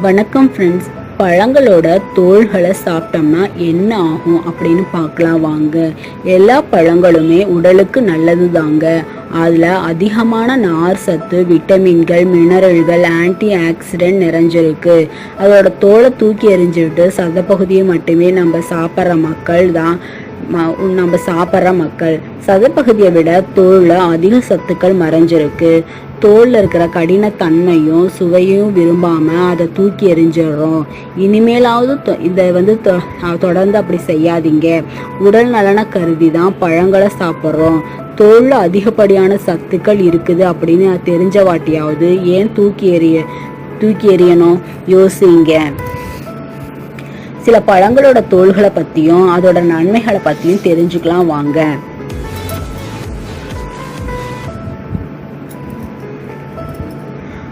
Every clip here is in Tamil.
வணக்கம் ஃப்ரெண்ட்ஸ் பழங்களோட தோள்களை சாப்பிட்டோம்னா என்ன ஆகும் அப்படின்னு பார்க்கலாம் வாங்க. எல்லா பழங்களுமே உடலுக்கு நல்லது தாங்க. அதில் அதிகமான நார் சத்து விட்டமின்கள் மினரல்கள் ஆன்டி ஆக்சிடென்ட் நிறைஞ்சிருக்கு. அதோட தோலை தூக்கி எறிஞ்சிட்டு சதப்பகுதியை மட்டுமே நம்ம சாப்பிட்ற மக்கள் தான் ம- நம்ம சாப்பிட்ற மக்கள். சதப்பகுதியை விட தோலில் அதிக சத்துக்கள் மறைஞ்சிருக்கு. தோலில் இருக்கிற கடினத்தன்மையும் சுவையும் விரும்பாம அதை தூக்கி எறிஞ்சிடுறோம். இனிமேலாவது தொ- இதை வந்து தொ- தொடர்ந்து அப்படி செய்யாதீங்க. உடல் நலனை கருதி தான் பழங்களை சாப்பிட்றோம். தோலில் அதிகப்படியான சத்துக்கள் இருக்குது அப்படின்னு தெரிஞ்ச வாட்டியாவது ஏன் தூக்கி எறிய தூக்கி எறியணும்? யோசிங்க. சில பழங்களோட தோள்களை பற்றியும் அதோட நன்மைகளை பற்றியும் தெரிஞ்சுக்கலாம் வாங்க.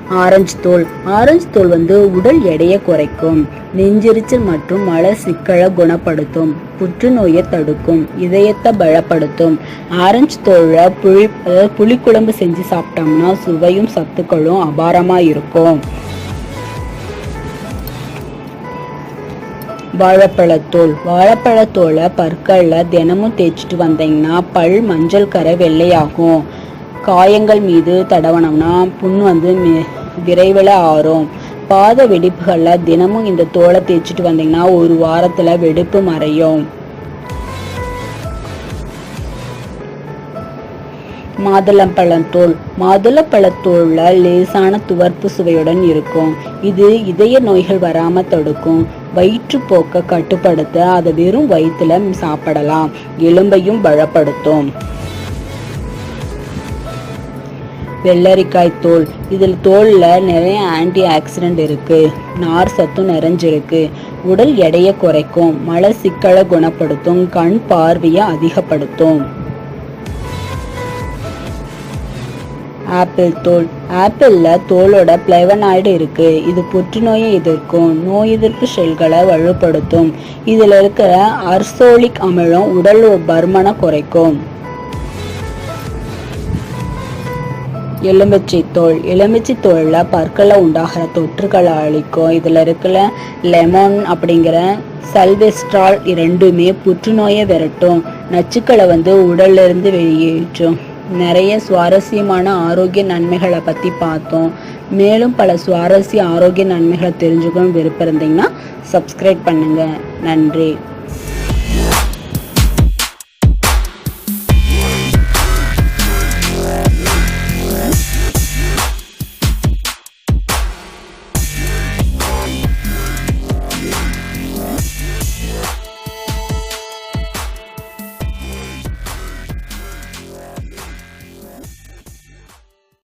ஆரஞ்சு தோல். ஆரஞ்சு தோல் வந்து உடல் எடையை குறைக்கும். நெஞ்செரிச்சல் மற்றும் மல சிக்கலை குணப்படுத்தும். புற்றுநோயை தடுக்கும். இதயத்தை பலப்படுத்தும். ஆரஞ்சு தோலை புளி புளிக்குழம்பு செஞ்சு சாப்பிட்டோம்னா சுவையும் சத்துக்களும் அபாரமா இருக்கும். வாழைப்பழத்தோல். வாழைப்பழத்தோலை பற்களில் தினமும் தேய்ச்சிட்டு வந்தீங்கன்னா பல் மஞ்சள் கரை வெள்ளையாகும். காயங்கள் மீது தடவனம்னா புண் வந்து விரைவில் ஆறும். பாத வெடிப்புகளில் தினமும் இந்த தோலை தேய்ச்சிட்டு வந்தீங்கன்னா ஒரு வாரத்தில் வெடிப்பு மறையும். மாதுளம்பழத்தோல் மாதுளப்பழத்தோலில் லேசான துவர்ப்பு சுவையுடன் இருக்கும். இது இதய நோய்கள் வராம தடுக்கும். வயிற்றுப்போக்க கட்டுப்படுத்த அதை வெறும் வயிற்றுல சாப்பிடலாம். எலும்பையும் பலப்படுத்தும். வெள்ளரிக்காய் தோல். இதில் தோலில் நிறைய ஆன்டி ஆக்சிடென்ட் இருக்குது நார் சத்தும் நிறைஞ்சிருக்கு. உடல் எடையை குறைக்கும். மல சிக்கலை குணப்படுத்தும். கண் பார்வையை அதிகப்படுத்தும். ஆப்பிள் தோல். ஆப்பிளில் தோலோட பிளவனாய்டு இருக்கு. இது புற்றுநோயை எதிர்க்கும். நோய் எதிர்ப்பு செல்களை வலுப்படுத்தும். இதில் இருக்கிற அர்சோலிக் அமிலம் உடல் பருமனை குறைக்கும். எலுமிச்சை தோல் எலுமிச்சை தோலில் பற்களை உண்டாகிற தொற்றுகளை அழிக்கும். இதில் இருக்கிற லெமன் அப்படிங்கிற சல்வெஸ்ட்ரால் இரண்டுமே புற்றுநோயை விரட்டும். நச்சுக்களை வந்து உடல்லிருந்து வெளியேற்றும். நிறைய சுவாரஸ்யமான ஆரோக்கிய நன்மைகளை பற்றி பார்த்தோம். மேலும் பல சுவாரஸ்ய ஆரோக்கிய நன்மைகளை தெரிஞ்சுக்கணும் விருப்பம் இருந்தீங்கன்னா சப்ஸ்கிரைப் பண்ணுங்கள் நன்றி.